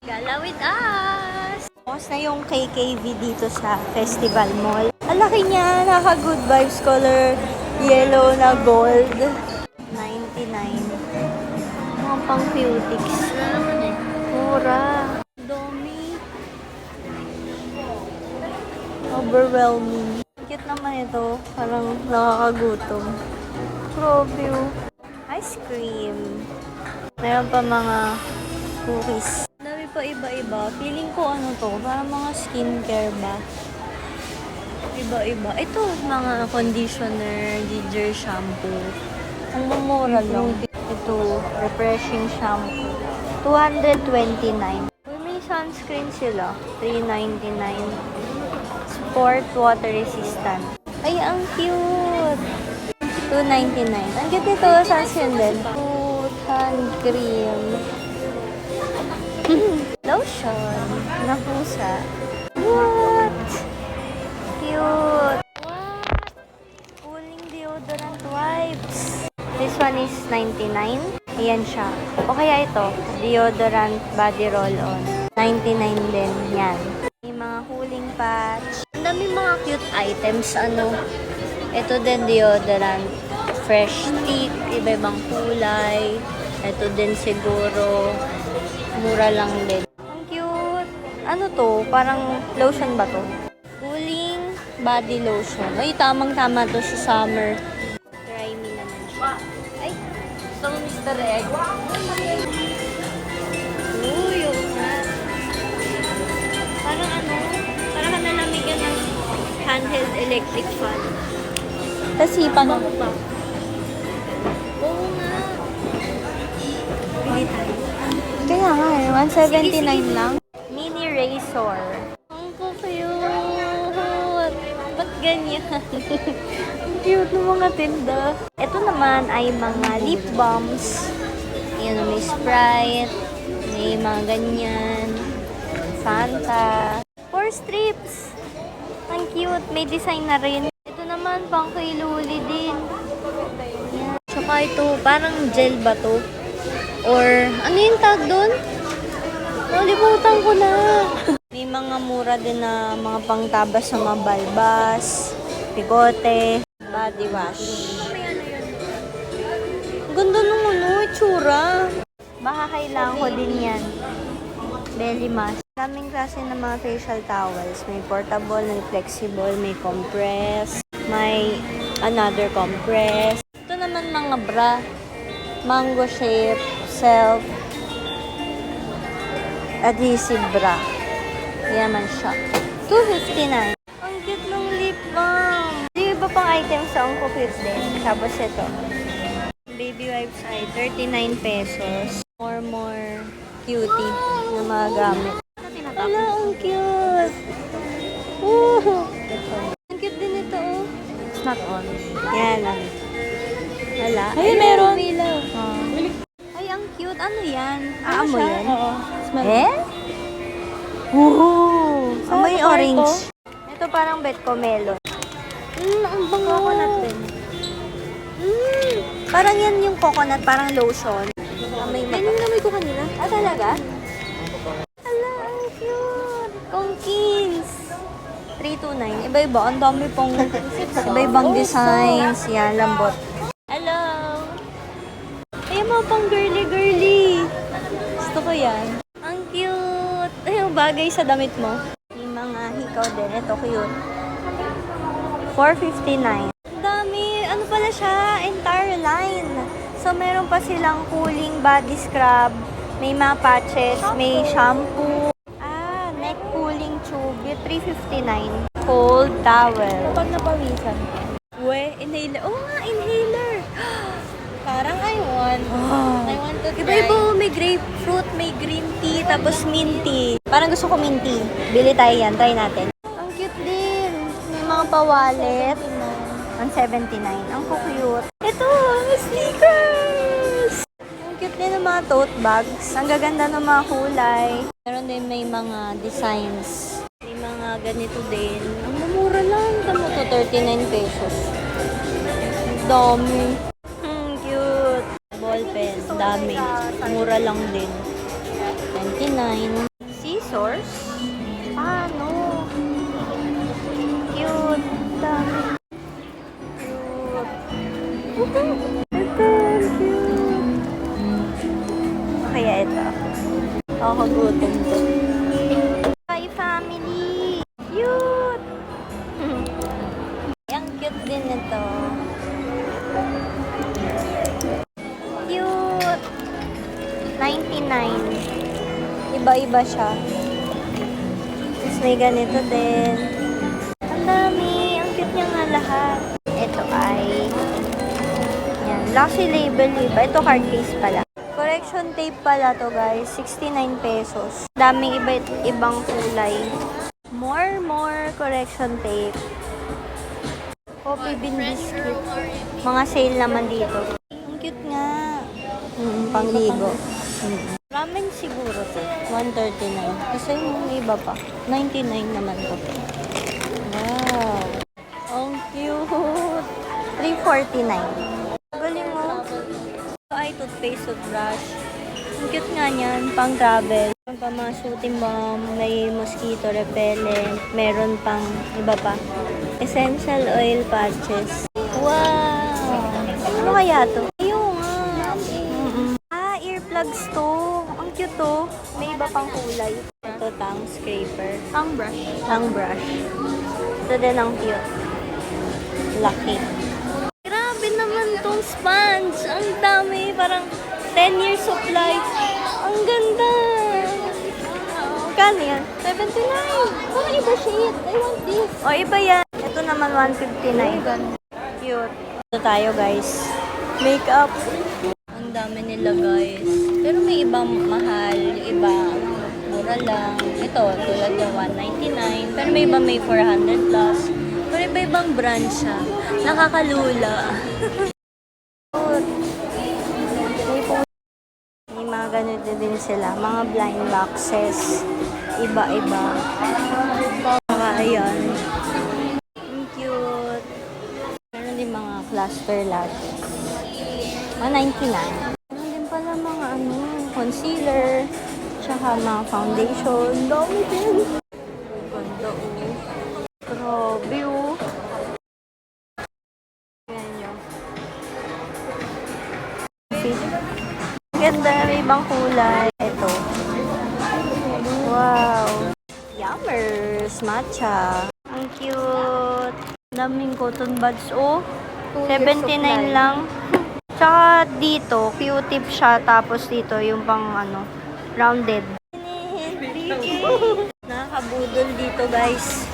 Gala with us! Tapos na yung KKV dito sa Festival Mall. Ang laki niya, naka-good vibes color, yellow na gold. 99. Mga pang cutics. Mura. Domi. Overwhelming. Cute naman ito. Parang nakakagutom. Oh. Ice cream. Meron pa mga cookies. Ang dami pa iba-iba. Feeling ko ano to, parang mga skincare ba? Iba-iba. Ito, mga conditioner, ginger shampoo. Ang mumura lang. Ito, refreshing shampoo. 229. Uy, may sunscreen sila. 399. Sport water resistant. Ay, ang cute! 299. Ang cute nito, sunscreen din. Food, hand cream. Lotion. Napusa. What? Cute. What? Cooling deodorant wipes. This one is 99. Ayan siya. O kaya ito, deodorant body roll-on. 99 din. Yan. May mga cooling patch. Ang dami mga cute items. Ano? Ito din deodorant. Fresh stick. Iba-ibang kulay. Ito din siguro. Mura lang din. Ano to? Parang lotion ba to? Cooling body lotion. Ay, tamang-tama to sa summer. Try me naman siya. Ay, gusto mo Mr. Egg? Uy, yung nga. Parang ano, parang ka nalamigan ng handheld electric fan. Tasipan mo. Oo nga. Bili tayo. Kaya nga eh, 179 lang. Razor. Ang cute! Ba't ganyan? Ang cute ng mga tinda. Ito naman ay mga lip balms. Ayan, may Sprite. May mga ganyan. Fanta. Four strips. Ang cute. May design na rin. Ito naman, pang kay Luli din. Yan. Tsaka ito, parang gel ba to? Or, ano yung tag doon? Nalimutan ko na. May mga mura din na mga pangtabas sa mga balbas, bigote, body wash. Ganda nung ano, itsura. Baka kailangan ko din yan. Belly mask. Daming klase ng mga facial towels. May portable, may flexible, may compress, may another compress. Ito naman mga bra. Mango shape, self, adhesive bra. Yaman siya. 259. Ang cute ng lip balm. Yung iba pang items sa Onko Cute din. Tapos ito. Baby wipes ay 39 pesos. More more cutie na mga gamit. Wala, ang cute. Woo! Ang cute din ito, oh. It's not on. Yan lang. Wala. Ay, meron. may ilaw. Ah. Cute. Ano yan? Ano siya? yan? Oo. Smell. Eh? Woo! Amoy sa orange. Ito parang bet ko melon. Mm, ang bango. Coconut din. Mm, parang yan yung coconut, parang lotion. Amoy mo. Yan yung namoy ko kanina. Ah, talaga? Ala, ang cute. Kongkins. 329. Iba-iba. Ang dami pong iba-ibang designs. Yan, lambot. Bagay sa damit mo. May mga hikaw din. Ito, cute. 459. Ang dami. Ano pala siya? Entire line. So, meron pa silang cooling body scrub. May mga patches. May shampoo. Ah, neck cooling tube. Yung 359. Cold towel. Kapag napawisan. We, inhaler. Oo nga, inhaler. Parang I want. Wow. I want to try. Iba-iba, may grapefruit, may green tea, tapos minty. Parang gusto ko minty. Bili tayo yan, try natin. Ang cute din. May mga pa-wallet. Ang 79. Ang cute. Ito, sneakers! Ang cute din ng mga tote bags. Ang gaganda ng mga kulay. Meron din may mga designs. May mga ganito din. Ang mumura lang. Tamo to, 39 pesos. Dami. Ball pen, dami. Mura lang din. 29. source? 99. Iba-iba siya. Tapos may ganito din. Ang dami. Ang cute niya nga lahat. Ito ay yan. Lucky label iba. Ito card case pala. Correction tape pala to guys. 69 pesos. Daming iba ibang kulay. More, more correction tape. Coffee bean biscuit. Mga sale naman dito. Ang cute nga. Mm, pangligo. Mm. Ramen siguro to. 139. Kasi yung iba pa. 99 naman to. Wow. Ang cute. 349. Galing mo. Ito ay toothpaste toothbrush. Ang cute nga niyan. Pang travel. Meron pa mga shooting bomb. May mosquito repellent. Meron pang iba pa. Essential oil patches. Wow! Ano kaya to? Ayun nga. Ah, earplugs to. Cute to. May iba pang kulay. Ito, tongue scraper. Tongue brush. Tongue brush. Ito din ang cute. Lucky. Grabe naman tong sponge. Ang dami. Parang 10 years supply. Ang ganda. Magkano yan? 79. Parang iba shade. I want this. O, iba yan. Ito naman 159. Cute. Ito tayo, guys. Makeup. Ang dami nila, guys. Pero may ibang mahal, iba mura lang. Ito, tulad ng 199. Pero may iba may 400 plus. Pero iba-ibang brand siya. Nakakalula. May mga ganito din sila. Mga blind boxes. Iba-iba. Saka ayan. Ang cute. Meron din mga cluster lashes. Mga 99. Meron din pala mga ano, concealer. Tsaka mga foundation. Dami din. Ganda oh. Grabe oh. Yan yun. Ganda, may ibang kulay. Ito. Wow. Yummers, matcha. Ang cute. Daming cotton buds. Oh, Two years 79 supply. lang. Tsaka dito, Q-tip siya. Tapos dito, yung pang ano, rounded. Nakakabudol dito, guys.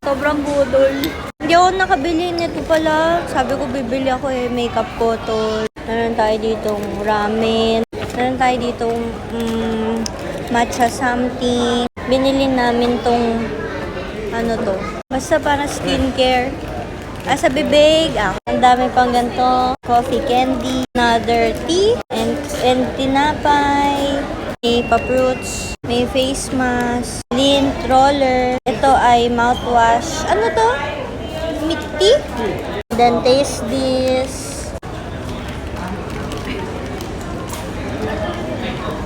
Sobrang budol. Hindi ako nakabili nito pala. Sabi ko, bibili ako eh, makeup cotton. Meron tayo ditong ramen. Meron tayo ditong mm, matcha something. Binili namin tong ano to. Basta para skincare. Ah, sa bibig. Ah, ang dami pang ganito. Coffee candy. Another tea. And, and tinapay. May pa-fruits. May face mask. Lint roller. Ito ay mouthwash. Ano to? Milk tea? Then taste this.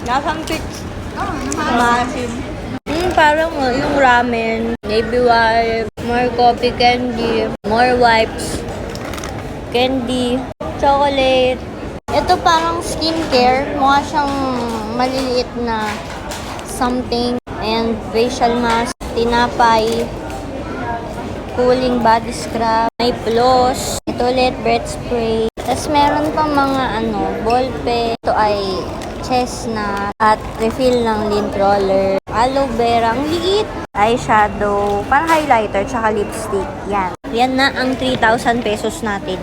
Nasang pics. Masim. Hmm, parang uh, yung ramen, baby wipe, more coffee candy, more wipes, candy, chocolate. Ito parang skincare. Mukha siyang maliliit na something. And facial mask, tinapay, cooling body scrub, may floss, ito ulit, spray. Tapos meron pang mga ano, ball pen. Ito ay chestnut at refill ng lint roller. Aloe vera, ang liit. Eyeshadow, parang highlighter, tsaka lipstick. Yan. Yan na ang 3,000 pesos natin.